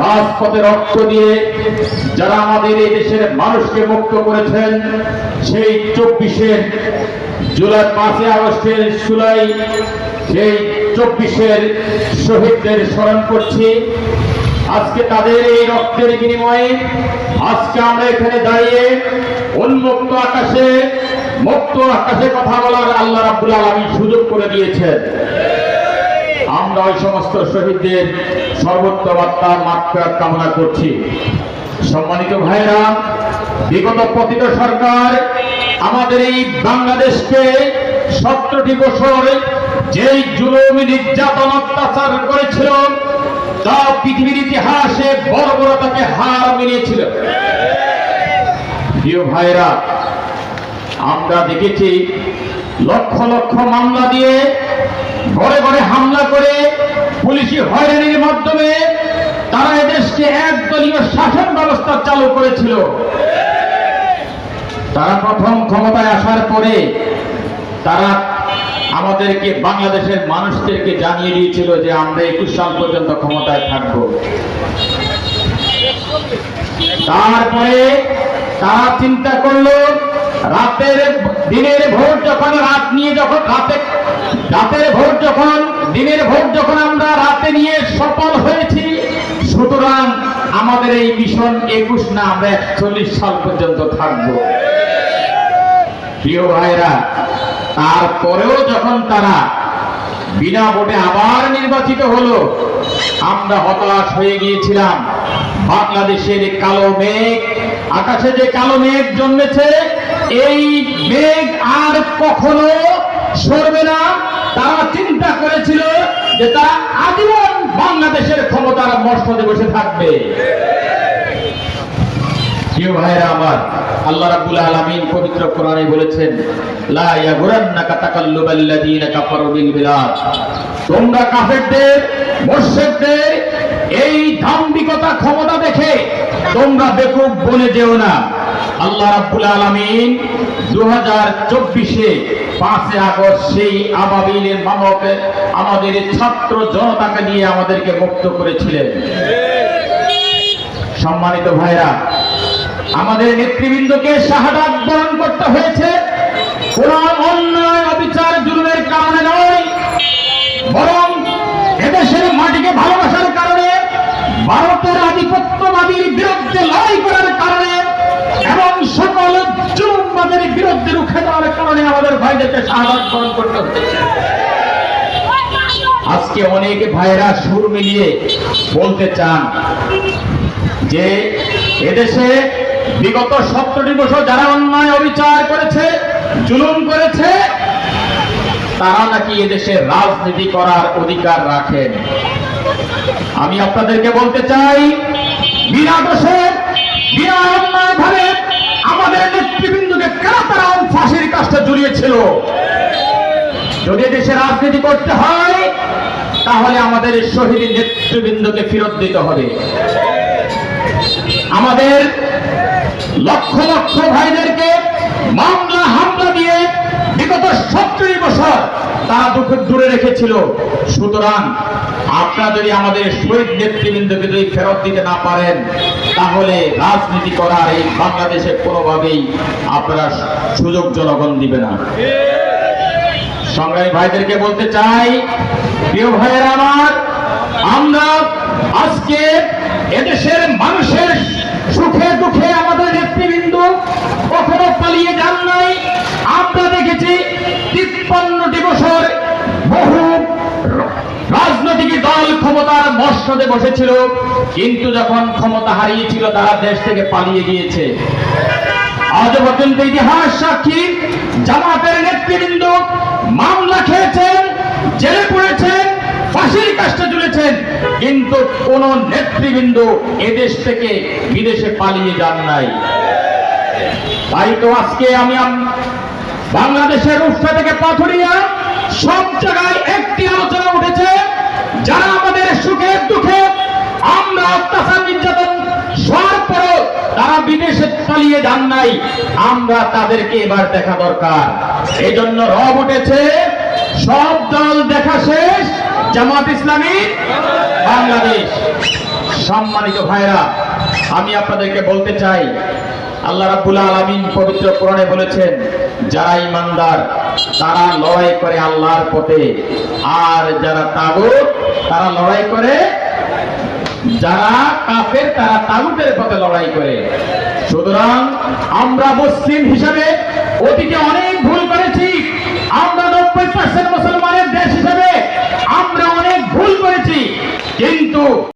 রাজপথে রক্ত দিয়ে যারা আমাদের এই দেশের মানুষকে মুক্ত করেছেন, সেই চব্বিশের জুলাই, পাঁচই আগস্টের জুলাই সেই চব্বিশের শহীদদের স্মরণ করছি। আজকে তাদের এই রক্তের বিনিময়ে আজকে আমরা এখানে দাঁড়িয়ে উন্মুক্ত আকাশে, মুক্ত আকাশে কথা বলার আল্লাহ রাব্বুল আলামিন সুযোগ করে দিয়েছেন। আমরা ওই সমস্ত শহীদদের সর্বোত্তম আত্মার মাত্রা কামনা করছি। সম্মানিত ভাইরা বিগত পতিত সরকার আমাদের এই বাংলাদেশকে সতেরোটি বছর যেই জুলুম নির্যাতন অত্যাচার করেছিল, তা পৃথিবীর ইতিহাসে বড় বড় তাকে হার মিলিয়েছিল প্রিয় ভাইরা আমরা দেখেছি লক্ষ লক্ষ মামলা দিয়ে ঘরে ঘরে হামলা করে পুলিশি হয়রানির মাধ্যমে তারা এদেশকে একদলীয় শাসন ব্যবস্থা চালু করেছিল। তারা প্রথম ক্ষমতায় আসার পরে তারা আমাদেরকে, বাংলাদেশের মানুষদেরকে জানিয়ে দিয়েছিল যে আমরা একুশ সাল পর্যন্ত ক্ষমতায় থাকব। তারপরে তারা চিন্তা করল, রাতের দিনের ভোট যখন রাত নিয়ে যখন রাতে রাতের ভোট যখন, দিনের ভোট যখন আমরা রাতে নিয়ে সফল হয়েছি, সুতরাং আমাদের এই মিশন একুশ না, আমরা একচল্লিশ সাল পর্যন্ত থাকব। প্রিয় ভাইরা তারপরেও যখন তারা বিনা ভোটে আবার নির্বাচিত হলো, আমরা হতাশ হয়ে গিয়েছিলাম। বাংলাদেশের কালো মেঘ, আকাশে যে কালো মেঘ জন্মেছে, এই মেঘ আর কখনো সরবে না। চিন্তা করেছিল যে তারা আজীবন বাংলাদেশের ক্ষমতার মর্ষদে বসে থাকবে। বিল এই ক্ষমতা দেখে তোমরা বেকুব বনে যেও না। আল্লাহ রাব্বুল আলামিন 2024 এ পাঁচে আগস্ট সেই আবাবিলের মামকে আমাদের ছাত্র জনতাকে নিয়ে আমাদেরকে মুক্ত করেছিলেন। সম্মানিত ভাইরা, আমাদের নেতৃবৃন্দকে শাহাদাত বরণ করতে হয়েছে। কোন অন্যায়, অবিচার, জুলুমের কারণে নয়, বরং এদেশের মাটিকে ভালোবাসার কারণে, ভারতের আধিপত্যবাদীর বিরুদ্ধে লড়াই করার কারণে এবং সকল জুলুমবাদের বিরুদ্ধে রুখে দেওয়ার কারণে আমাদের ভাইদেরকে করতে হয়েছে আজকে অনেক ভাইরা সুর মিলিয়ে বলতে চান যে, এদেশে বিগত সত্তরটি বছর যারা অন্যায় অবিচার করেছে, জুলুম করেছে, তারা নাকি এদেশে রাজনীতি করার অধিকার রাখেন। আমি আপনাদেরকে বলতে চাই জড়িয়েছিল যদি দেশে রাজনীতি করতে হয়, তাহলে আমাদের শহীদ নেতৃবৃন্দকে ফেরত দিতে হবে। আমাদের লক্ষ লক্ষ ভাইদেরকে মামলা, হামলা দিয়ে বিগত সত্তর বছর দুঃখ দূরে রেখেছিল। সুতরাং আপনারা যদি আমাদের শহীদ নেতৃবৃন্দকে যদি ফেরত দিতে না পারেন, তাহলে রাজনীতি করার এই বাংলাদেশে কোনোভাবেই আপনারা সুযোগ জনগণ দিবে না। সংগ্রামী ভাইদেরকে বলতে চাই, প্রিয় ভাইয়ের আমার, আমরা আজকে এদেশের মানুষের সুখে দুঃখে আমাদের নেতৃবৃন্দ কখনো পালিয়ে যান নাই আমরা দেখেছি তিপ্পান্নটি বছর বহু রাজনৈতিক দল ক্ষমতার বসেছিল, কিন্তু যখন ক্ষমতা হারিয়েছিল, তারা দেশ থেকে পালিয়ে গিয়েছে। আজ পর্যন্ত ইতিহাস সাক্ষী, জামাতের নেতৃবৃন্দ মামলা খেয়েছেন, জেলে পড়েছেন, ফাঁসির কাজটা জুড়েছেন কিন্তু কোন নেতৃবৃন্দ এদেশ থেকে বিদেশে পালিয়ে যান নাই। তাই তো আজকে আমি আম- বাংলাদেশের উৎসা থেকে পাথরিয়া সব জায়গায় একটি আলোচনা উঠেছে যারা আমাদের সুখে দুঃখে আমরা অত্যাচার নির্যাতন সবার পরও তারা পালিয়ে যান নাই, আমরা তাদেরকে এবার দেখা দরকার। এই জন্য রব উঠেছে, সব দল দেখা শেষ, জামাত ইসলামী, বাংলাদেশ। সম্মানিত ভাইরা আমি আপনাদেরকে বলতে চাই, আল্লাহ রাব্বুল আলামিন পবিত্র কোরআনে বলেছেন, যারা ইমানদার তারা লড়াই করে আল্লাহর পথে। আর যারা তাগুত, তারা লড়াই করে, যারা কাফের, তারা তাগুতের পথে লড়াই করে। সুতরাং আমরা মুসলিম হিসাবে অতীতে অনেক ভুল করেছি। আমরা নব্বই পার্সেন্ট মুসলমানের দেশ হিসাবে আমরা অনেক ভুল করেছি। কিন্তু